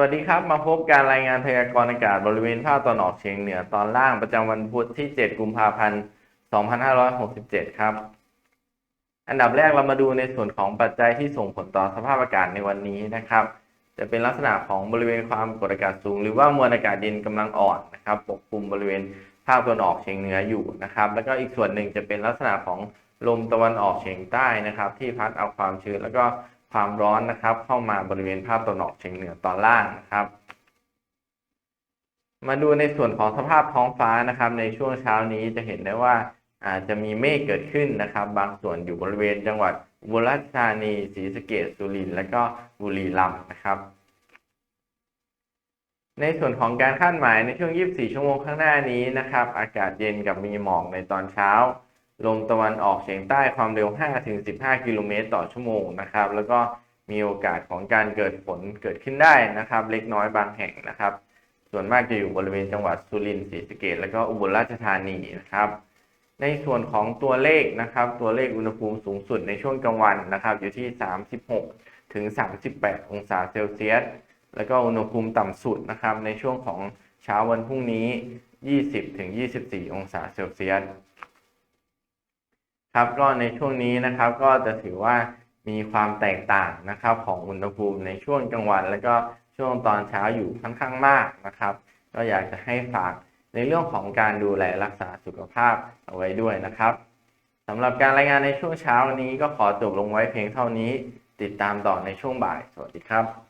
วัสดีครับ มาพบการรายงานพยากรณ์อากาศบริเวณภาคตะนออกเฉียงเหนือตอนล่างประจำวันพุธที่ 7 กุมภาพันธ์ 2567 ครับ อันดับแรกเรามาดูในส่วนของปัจจัยที่ส่งผลต่อสภาพอากาศในวันนี้นะครับ จะเป็นลักษณะของบริเวณความกดอากาศสูง หรือว่ามวลอากาศเย็นกำลังอ่อนนะครับ ปกคลุมบริเวณภาคตะวันออกเฉียงเหนืออยู่นะครับ แล้วก็อีกส่วนหนึ่งจะเป็นลักษณะของลมตะวันออกเฉียงใต้นะครับ ที่พัดเอาความชื้นแล้วก็ ความร้อนนะครับ เข้ามาบริเวณภาคตะวันออกเฉียงเหนือตอนล่างนะครับ มาดูในส่วนของสภาพท้องฟ้านะครับ ในช่วงเช้านี้จะเห็นได้ว่าอาจจะมีเมฆเกิดขึ้นนะครับ บางส่วนอยู่บริเวณจังหวัดอุบลราชธานีศรีสะเกษสุรินทร์และก็บุรีรัมย์นะครับ ในส่วนของการคาดหมายในช่วง 24 ชั่วโมงข้างหน้านี้นะครับ อากาศเย็นกับมีหมอกในตอนเช้า ลมตะวันออกเฉียงใต้ความเร็ว 5-15 กิโลเมตรต่อชั่วโมงนะครับ แล้วก็มีโอกาสของการเกิดฝนเกิดขึ้นได้นะครับ เล็กน้อยบางแห่งนะครับ ส่วนมากจะอยู่บริเวณจังหวัดสุรินทร์ศรีสะเกษและก็อุบลราชธานีนะครับ ในส่วนของตัวเลขนะครับ ตัวเลขอุณหภูมิสูงสุดในช่วงกลางวันนะครับ อยู่ที่ 36 ถึง 38 องศาเซลเซียส แล้วก็อุณหภูมิต่ำสุดนะครับ ในช่วงของเช้าวันพรุ่งนี้ 20 ถึง 24 องศาเซลเซียส ครับก็ในช่วงนี้นะครับก็จะถือว่ามีความแตกต่างนะครับของอุณหภูมิในช่วงกลางวัน แล้วก็ช่วงตอนเช้าอยู่ค่อนข้างมากนะครับ ก็อยากจะให้ฝากในเรื่องของการดูแลรักษาสุขภาพเอาไว้ด้วยนะครับสำหรับการรายงานในช่วงเช้านี้ก็ขอจบลงไว้เพียงเท่านี้ ติดตามต่อในช่วงบ่าย สวัสดีครับ